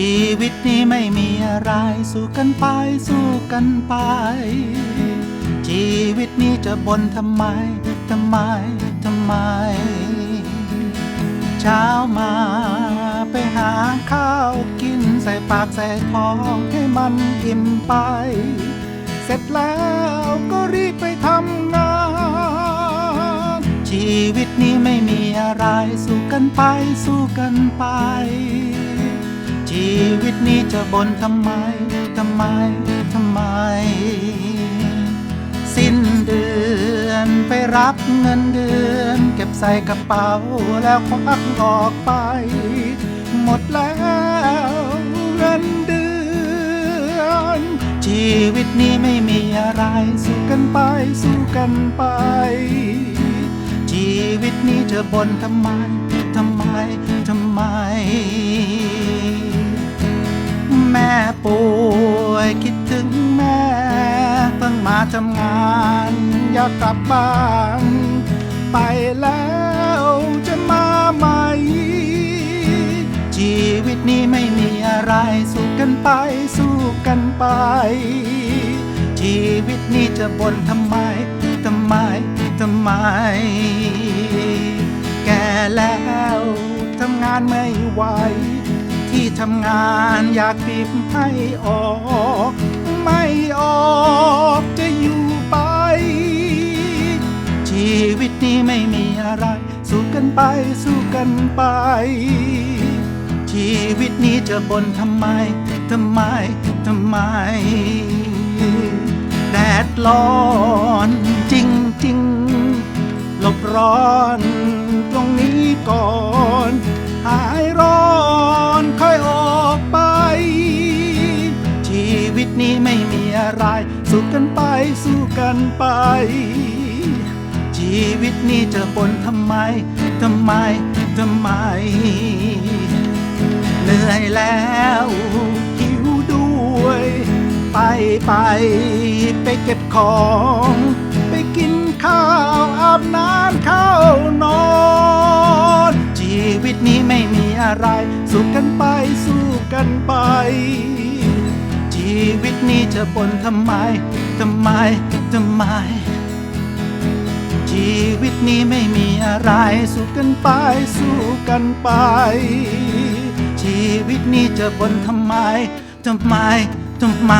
ชีวิตนี้ไม่มีอะไร สู้กันไป สู้กันไป ชีวิตนี้จะบ่นทำไม ทำไม ทำไม เช้ามาไปหาข้าวกินใส่ปากใส่ท้องให้มันอิ่มไป เสร็จแล้วก็รีบไปทำงาน ชีวิตนี้ไม่มีอะไร สู้กันไป สู้กันไป ชีวิตนี้จะบ่นทำไม ทำไม ทำไม สิ้นเดือนไปรับเงินเดือน เก็บใส่กระเป๋าแล้วควักออกไป หมดแล้วเงินเดือน ชีวิตนี้ไม่มีอะไร สู้กันไป สู้กันไป ชีวิตนี้จะบ่นทำไม ทำไม ทำไม ป่วยคิดถึงแม่ เพิ่งมาทำงานอยากกลับบ้าน ไปแล้วจะมาใหม่ ชีวิตนี้ไม่มีอะไรสู้กันไปสู้กันไป ชีวิตนี้จะบ่นทำไมทำไมทำไม แก่แล้วทำงานไม่ไหว ที่ทำงานอยากบีบให้ออก ไม่ออกจะอยู่ไป ชีวิตนี้ไม่มีอะไร สู้กันไปสู้กันไป ชีวิตนี้จะบ่นทำไม ทำไม ทำไม แดดร้อนจริงจริงๆหลบร้อนตรงนี้ก่อน ตนี้ไม่มีอะไร สู้กันไปสู้กันไป ชีวิตนี้จะบนทำไมทำไมทำไม เหนื่อยแล้วหิวด้วย ไปไปไปเก็บของ ไปกินข้าวอาบน้ำเข้านอนชีวิตนี้ไม่มีอะไร สู้กันไปสู้กันไป ชีวิตนี้จะบ่นทำไม ทำไม ทำไม ชีวิตนี้ไม่มีอะไร สู้กันไป สู้กันไป ชีวิตนี้จะบ่นทำไม ทำไม ทำไม